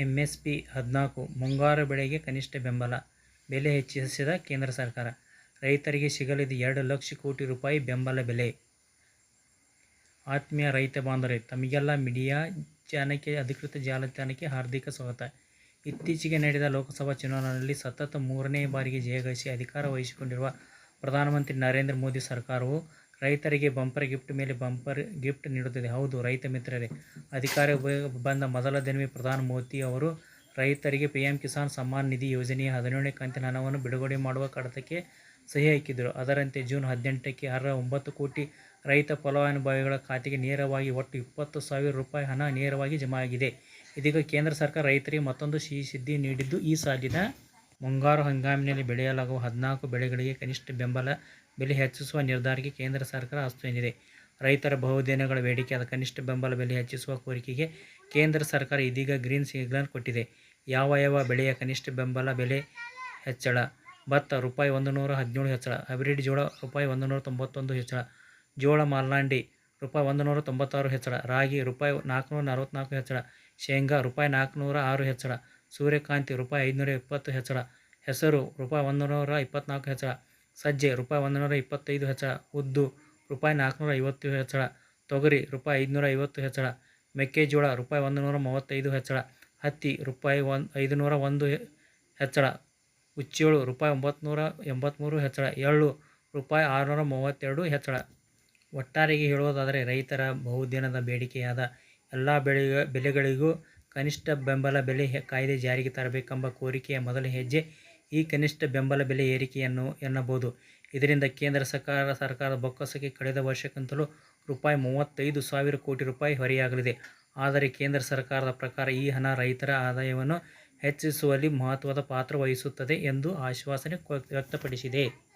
MSP ಹದಿನಾಲ್ಕು, ಮುಂಗಾರು ಬೆಳೆಗೆ ಕನಿಷ್ಠ ಬೆಂಬಲ. ಬೆಲೆ ಹೆಚ್ಚಿಸಿದ ಕೇಂದ್ರ ಸರ್ಕಾರ. ರೈತರಿಗೆ ಸಿಗಲಿದೆ ಎರಡು ಲಕ್ಷ ಕೋಟಿ ರೂಪಾಯಿ ಬೆಂಬಲ ಬೆಲೆ. ಆತ್ಮೀಯ ರೈತ ಬಾಂಧವರೇ, ತಮಗೆಲ್ಲ ಮೀಡಿಯಾ ಚಾನಲ್ಗೆ ಅಧಿಕೃತ ಜಾಲತಾಣಕ್ಕೆ ಹಾರ್ದಿಕ ಸ್ವಾಗತ. ಇತ್ತೀಚೆಗೆ ನಡೆದ ಲೋಕಸಭಾ ಚುನಾವಣೆಯಲ್ಲಿ ಸತತ ಮೂರನೇ ಬಾರಿಗೆ ಜಯಗಳಿಸಿ ಅಧಿಕಾರ ವಹಿಸಿಕೊಂಡಿರುವ ಪ್ರಧಾನಮಂತ್ರಿ ನರೇಂದ್ರ ಮೋದಿ ಸರ್ಕಾರವು ರೈತರಿಗೆ ಬಂಪರ್ ಗಿಫ್ಟ್ ಮೇಲೆ ಬಂಪರ್ ಗಿಫ್ಟ್ ನೀಡುತ್ತದೆ. ಹೌದು, ರೈತ ಮಿತ್ರರೇ, ಅಧಿಕಾರ ಬಂದ ಮೊದಲ ದಿನವೇ ಪ್ರಧಾನಿ ಮೋದಿ ಅವರು ರೈತರಿಗೆ ಪಿ ಎಂ ಕಿಸಾನ್ ಸಮ್ಮಾನ್ ನಿಧಿ ಯೋಜನೆಯ ಹದಿನೇಳನೇ ಕಂತಿನ ಹಣವನ್ನು ಬಿಡುಗಡೆ ಮಾಡುವ ಕಡತಕ್ಕೆ ಸಹಿ ಹಾಕಿದರು. ಅದರಂತೆ ಜೂನ್ ಹದಿನೆಂಟಕ್ಕೆ ಅರ್ಹ ಒಂಬತ್ತು ಕೋಟಿ ರೈತ ಫಲಾನುಭವಿಗಳ ಖಾತೆಗೆ ನೇರವಾಗಿ ಒಟ್ಟು ಇಪ್ಪತ್ತು ಸಾವಿರ ರೂಪಾಯಿ ಹಣ ನೇರವಾಗಿ ಜಮಾ ಆಗಿದೆ. ಇದೀಗ ಕೇಂದ್ರ ಸರ್ಕಾರ ರೈತರಿಗೆ ಮತ್ತೊಂದು ಸಿಹಿ ಸಿದ್ಧಿ ನೀಡಿದ್ದು ಈ ಸಾಲಿನ ಮುಂಗಾರು ಹಂಗಾಮಿನಲ್ಲಿ ಬೆಳೆಯಲಾಗುವ ಹದಿನಾಲ್ಕು ಬೆಳೆಗಳಿಗೆ ಕನಿಷ್ಠ ಬೆಂಬಲ ಬೆಲೆ ಹೆಚ್ಚಿಸುವ ನಿರ್ಧಾರಕ್ಕೆ ಕೇಂದ್ರ ಸರ್ಕಾರ ಅಸ್ತು ಎಂದಿದೆ ರೈತರ ಬಹುದಿನಗಳ ಬೇಡಿಕೆಯಾದ ಕನಿಷ್ಠ ಬೆಂಬಲ ಬೆಲೆ ಹೆಚ್ಚಿಸುವ ಕೋರಿಕೆಗೆ ಕೇಂದ್ರ ಸರ್ಕಾರ ಇದೀಗ ಗ್ರೀನ್ ಸಿಗ್ನಲ್ ಕೊಟ್ಟಿದೆ. ಯಾವ ಯಾವ ಬೆಳೆಯ ಕನಿಷ್ಠ ಬೆಂಬಲ ಬೆಲೆ ಹೆಚ್ಚಳ? ಭತ್ತ ರೂಪಾಯಿ ಒಂದು ನೂರ ಹದಿನೇಳು ಹೆಚ್ಚಳ. ಹೈಬ್ರಿಡ್ ಜೋಳ ರೂಪಾಯಿ ಒಂದು ನೂರ ತೊಂಬತ್ತೊಂದು ಹೆಚ್ಚಳ. ಜೋಳ ಮಾಲ್ನಾಂಡಿ ರೂಪಾಯಿ ಒಂದು ನೂರ ತೊಂಬತ್ತಾರು ಹೆಚ್ಚಳ. ರಾಗಿ ರೂಪಾಯಿ ನಾಲ್ಕುನೂರ ನಲವತ್ತ್ನಾಲ್ಕು ಹೆಚ್ಚಳ. ಶೇಂಗಾ ರೂಪಾಯಿ ನಾಲ್ಕುನೂರ ಆರು ಹೆಚ್ಚಳ. ಸೂರ್ಯಕಾಂತಿ ರೂಪಾಯಿ ಐದುನೂರ ಇಪ್ಪತ್ತು ಹೆಚ್ಚಳ ಹೆಸರು ರೂಪಾಯಿ ಒಂದು ನೂರ ಇಪ್ಪತ್ತ್ನಾಲ್ಕು ಹೆಚ್ಚಳ ಸಜ್ಜೆ ರೂಪಾಯಿ ಒಂದುನೂರ ಇಪ್ಪತ್ತೈದು ಹೆಚ್ಚಳ ಉದ್ದು ರೂಪಾಯಿ ನಾಲ್ಕುನೂರ ಐವತ್ತು ಹೆಚ್ಚಳ ತೊಗರಿ ರೂಪಾಯಿ ಐದುನೂರ ಐವತ್ತು ಹೆಚ್ಚಳ ಮೆಕ್ಕೆಜೋಳ ರೂಪಾಯಿ ಒಂದುನೂರ ಮೂವತ್ತೈದು ಹೆಚ್ಚಳ ಹತ್ತಿ ರೂಪಾಯಿ ಒಂದು, ಐದುನೂರ ಒಂದು ಹೆಚ್ಚಳ ಹುಚ್ಚೇಳು ರೂಪಾಯಿ ಒಂಬತ್ತುನೂರ ಎಂಬತ್ತ್ಮೂರು ಹೆಚ್ಚಳ ಎಳ್ಳು ರೂಪಾಯಿ ಆರುನೂರ ಮೂವತ್ತೆರಡು ಹೆಚ್ಚಳ ಒಟ್ಟಾರೆಗೆ ಹೇಳುವುದಾದರೆ ರೈತರ ಬಹುದಿನದ ಬೇಡಿಕೆಯಾದ ಎಲ್ಲ ಬೆಳೆ ಬೆಲೆಗಳಿಗೂ ಕನಿಷ್ಠ ಬೆಂಬಲ ಬೆಲೆ ಕಾಯ್ದೆ ಜಾರಿಗೆ ತರಬೇಕೆಂಬ ಕೋರಿಕೆಯ ಮೊದಲ ಹೆಜ್ಜೆ ಈ ಕನಿಷ್ಠ ಬೆಂಬಲ ಬೆಲೆ ಏರಿಕೆಯನ್ನು ಎನ್ನಬಹುದು. ಇದರಿಂದ ಕೇಂದ್ರ ಸರ್ಕಾರ, ಸರ್ಕಾರದ ಬೊಕ್ಕಸಕ್ಕೆ ಕಳೆದ ವರ್ಷಕ್ಕಿಂತಲೂ ರೂಪಾಯಿ ಮೂವತ್ತೈದು ಸಾವಿರ ಕೋಟಿ ರೂಪಾಯಿ ಹೊರೆಯಾಗಲಿದೆ. ಆದರೆ ಕೇಂದ್ರ ಸರ್ಕಾರದ ಪ್ರಕಾರ ಈ ಹಣ ರೈತರ ಆದಾಯವನ್ನು ಹೆಚ್ಚಿಸುವಲ್ಲಿ ಮಹತ್ವದ ಪಾತ್ರ ವಹಿಸುತ್ತದೆ ಎಂದು ಆಶ್ವಾಸನೆ ವ್ಯಕ್ತಪಡಿಸಿದೆ.